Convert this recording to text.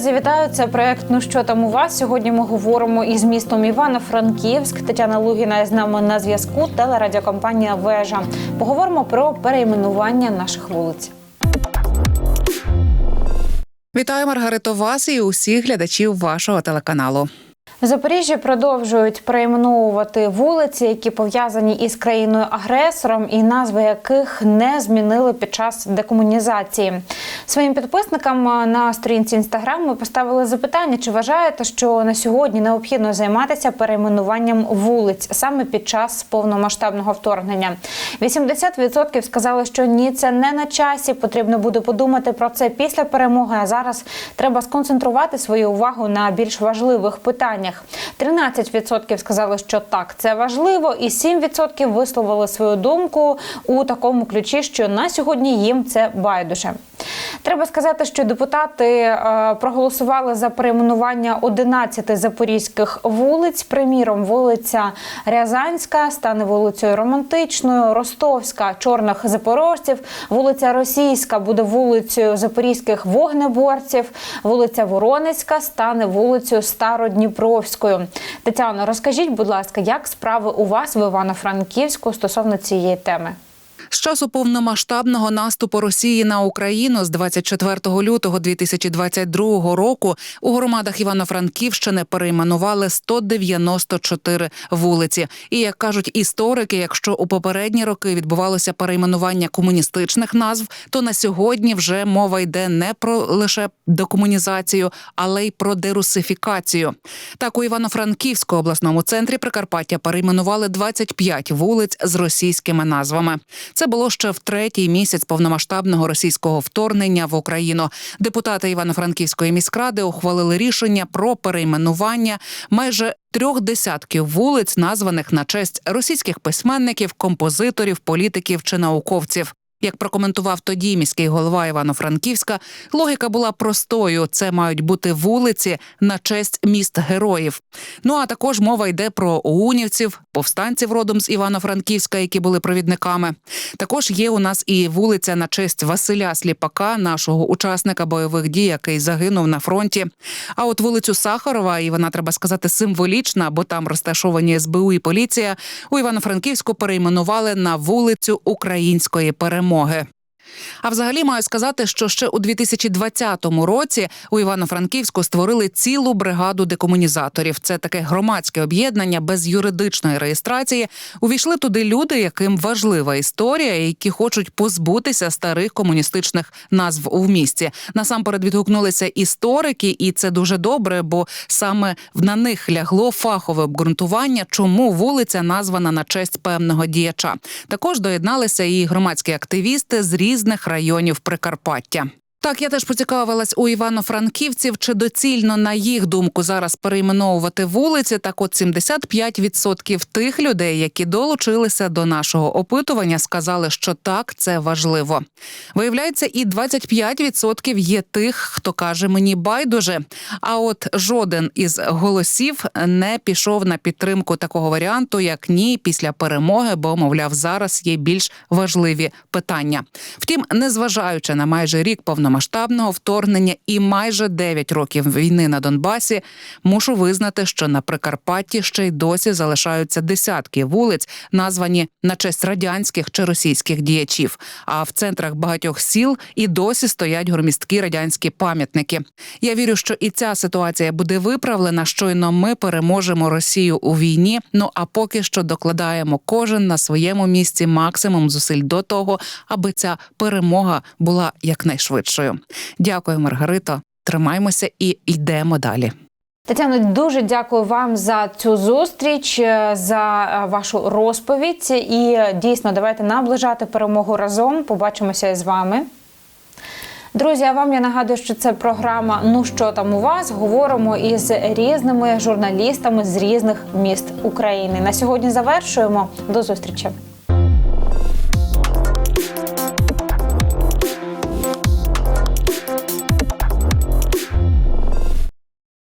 Друзі, вітаю! Це проект Ну що там у вас? Сьогодні ми говоримо із містом Івано-Франківськ. Тетяна Лугіна з нами на зв'язку. Телерадіокомпанія Вежа. Поговоримо про перейменування наших вулиць. Вітаю Маргарито вас і усіх глядачів вашого телеканалу. В Запоріжжі продовжують перейменовувати вулиці, які пов'язані із країною агресором, і назви яких не змінили під час декомунізації. Своїм підписникам на сторінці інстаграм ми поставили запитання: чи вважаєте, що на сьогодні необхідно займатися перейменуванням вулиць саме під час повномасштабного вторгнення? 80% сказали, що ні, це не на часі. Потрібно буде подумати про це після перемоги. А зараз треба сконцентрувати свою увагу на більш важливих питаннях. 13% сказали, що так, це важливо, і 7% висловили свою думку у такому ключі, що на сьогодні їм це байдуже. Треба сказати, що депутати е, проголосували за перейменування 11 запорізьких вулиць. Приміром, вулиця Рязанська стане вулицею Романтичною, Ростовська чорних запорожців, вулиця Російська буде вулицею запорізьких вогнеборців, вулиця Воронецька стане вулицею Стародніпровською. Тетяно, розкажіть, будь ласка, як справи у вас в Івано-Франківську стосовно цієї теми? З часу повномасштабного наступу Росії на Україну з 24 лютого 2022 року у громадах Івано-Франківщини перейменували 194 вулиці. І як кажуть історики, якщо у попередні роки відбувалося перейменування комуністичних назв, то на сьогодні вже мова йде не про лише декомунізацію, але й про дерусифікацію. Так у Івано-Франківську обласному центрі Прикарпаття перейменували 25 вулиць з російськими назвами. Це було ще в третій місяць повномасштабного російського вторгнення в Україну. Депутати Івано-Франківської міськради ухвалили рішення про перейменування майже трьох десятків вулиць, названих на честь російських письменників, композиторів, політиків чи науковців. Як прокоментував тоді міський голова Івано-Франківська, логіка була простою: це мають бути вулиці на честь міст героїв. Ну а також мова йде про оунівців, повстанців родом з Івано-Франківська, які були провідниками. Також є у нас і вулиця на честь Василя Сліпака, нашого учасника бойових дій, який загинув на фронті. А от вулицю Сахарова, і вона треба сказати символічна, бо там розташовані СБУ і поліція. У Івано-Франківську перейменували на вулицю Української перемоги. допомоги. А взагалі маю сказати, що ще у 2020 році у Івано-Франківську створили цілу бригаду декомунізаторів. Це таке громадське об'єднання без юридичної реєстрації. Увійшли туди люди, яким важлива історія, які хочуть позбутися старих комуністичних назв у місті. Насамперед відгукнулися історики, і це дуже добре, бо саме на них лягло фахове обґрунтування, чому вулиця названа на честь певного діяча. Також доєдналися і громадські активісти з різних районів Прикарпаття. Так, я теж поцікавилась у івано-франківців, чи доцільно на їх думку зараз перейменовувати вулиці. Так, от 75% тих людей, які долучилися до нашого опитування, сказали, що так, це важливо. Виявляється, і 25% є тих, хто каже мені байдуже. А от жоден із голосів не пішов на підтримку такого варіанту, як ні, після перемоги, бо мовляв, зараз є більш важливі питання. Втім, незважаючи на майже рік повномасштабного вторгнення і майже 9 років війни на Донбасі, мушу визнати, що на Прикарпатті ще й досі залишаються десятки вулиць, названі на честь радянських чи російських діячів. А в центрах багатьох сіл і досі стоять громісткі радянські пам'ятники. Я вірю, що і ця ситуація буде виправлена. Щойно ми переможемо Росію у війні. Ну а поки що докладаємо кожен на своєму місці максимум зусиль до того, аби ця перемога була якнайшвидшою. Дякую, Маргарито. Тримаймося і йдемо далі. Тетяно, дуже дякую вам за цю зустріч, е, за е, вашу розповідь. І дійсно, давайте наближати перемогу разом. Побачимося з вами. Друзі, а вам я нагадую, що це програма Ну що там у вас? Говоримо із різними журналістами з різних міст України. На сьогодні завершуємо. До зустрічі.